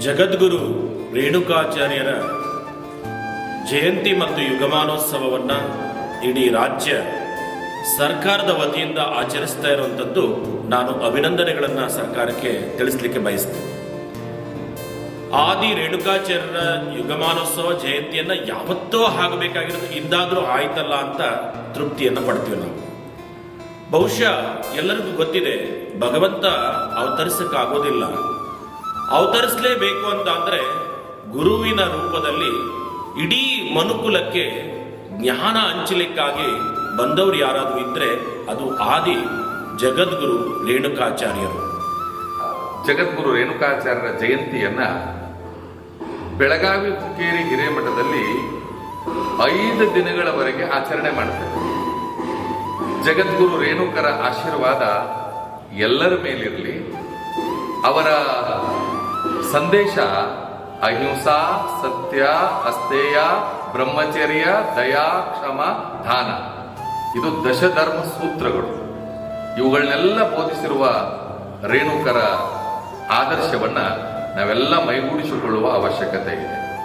ಜಗದ್ಗುರು ರೇಣುಕಾಚಾರ್ಯರ ಜಯಂತಿ ಮತ್ತು ಯುಗಮಾನೋತ್ಸವವನ್ನು ಇಡೀ ರಾಜ್ಯ ಸರ್ಕಾರದ ವತಿಯಿಂದ ಆಚರಿಸ್ತಾ ಇರುವಂಥದ್ದು ನಾನು ಅಭಿನಂದನೆಗಳನ್ನು ಸರ್ಕಾರಕ್ಕೆ ತಿಳಿಸ್ಲಿಕ್ಕೆ ಬಯಸ್ತೇನೆ. ಆದಿ ರೇಣುಕಾಚಾರ್ಯರ ಯುಗಮಾನೋತ್ಸವ ಜಯಂತಿಯನ್ನು ಯಾವತ್ತೋ ಆಗಬೇಕಾಗಿರೋದು ಇಂದಾದರೂ ಆಯ್ತಲ್ಲ ಅಂತ ತೃಪ್ತಿಯನ್ನು ಪಡ್ತೀವಿ ನಾವು. ಬಹುಶಃ ಎಲ್ಲರಿಗೂ ಗೊತ್ತಿದೆ, ಭಗವಂತ ಅವತರಿಸಕ್ಕಾಗೋದಿಲ್ಲ. ಅವತರಿಸಲೇಬೇಕು ಅಂತ ಅಂದ್ರೆ ಗುರುವಿನ ರೂಪದಲ್ಲಿ ಇಡೀ ಮನುಕುಲಕ್ಕೆ ಜ್ಞಾನ ಹಂಚಲಿಕ್ಕಾಗಿ ಬಂದವರು ಯಾರಾದರೂ ಇದ್ದರೆ ಅದು ಆದಿ ಜಗದ್ಗುರು ರೇಣುಕಾಚಾರ್ಯರು. ಜಗದ್ಗುರು ರೇಣುಕಾಚಾರ್ಯರ ಜಯಂತಿಯನ್ನ ಬೆಳಗಾವಿ ಹುಕ್ಕೇರಿ ಹಿರೇಮಠದಲ್ಲಿ ಐದು ದಿನಗಳವರೆಗೆ ಆಚರಣೆ ಮಾಡ್ತಾರೆ ಜಗದ್ಗುರು ರೇಣುಕರ ಆಶೀರ್ವಾದ ಎಲ್ಲರ ಮೇಲಿರಲಿ. ಅವರ ಸಂದೇಶ, ಅಹಿಂಸಾ, ಸತ್ಯ ಅಸ್ತೇಯ ಬ್ರಹ್ಮಚರ್ಯ, ದಯಾ, ಕ್ಷಮ, ದಾನ. ಇದು ದಶಧರ್ಮ ಸೂತ್ರಗಳು. ಇವುಗಳನ್ನೆಲ್ಲ ಬೋಧಿಸಿರುವ ರೇಣುಕರ ಆದರ್ಶವನ್ನ ನಾವೆಲ್ಲ ಮೈಗೂಡಿಸಿಕೊಳ್ಳುವ ಅವಶ್ಯಕತೆ ಇದೆ.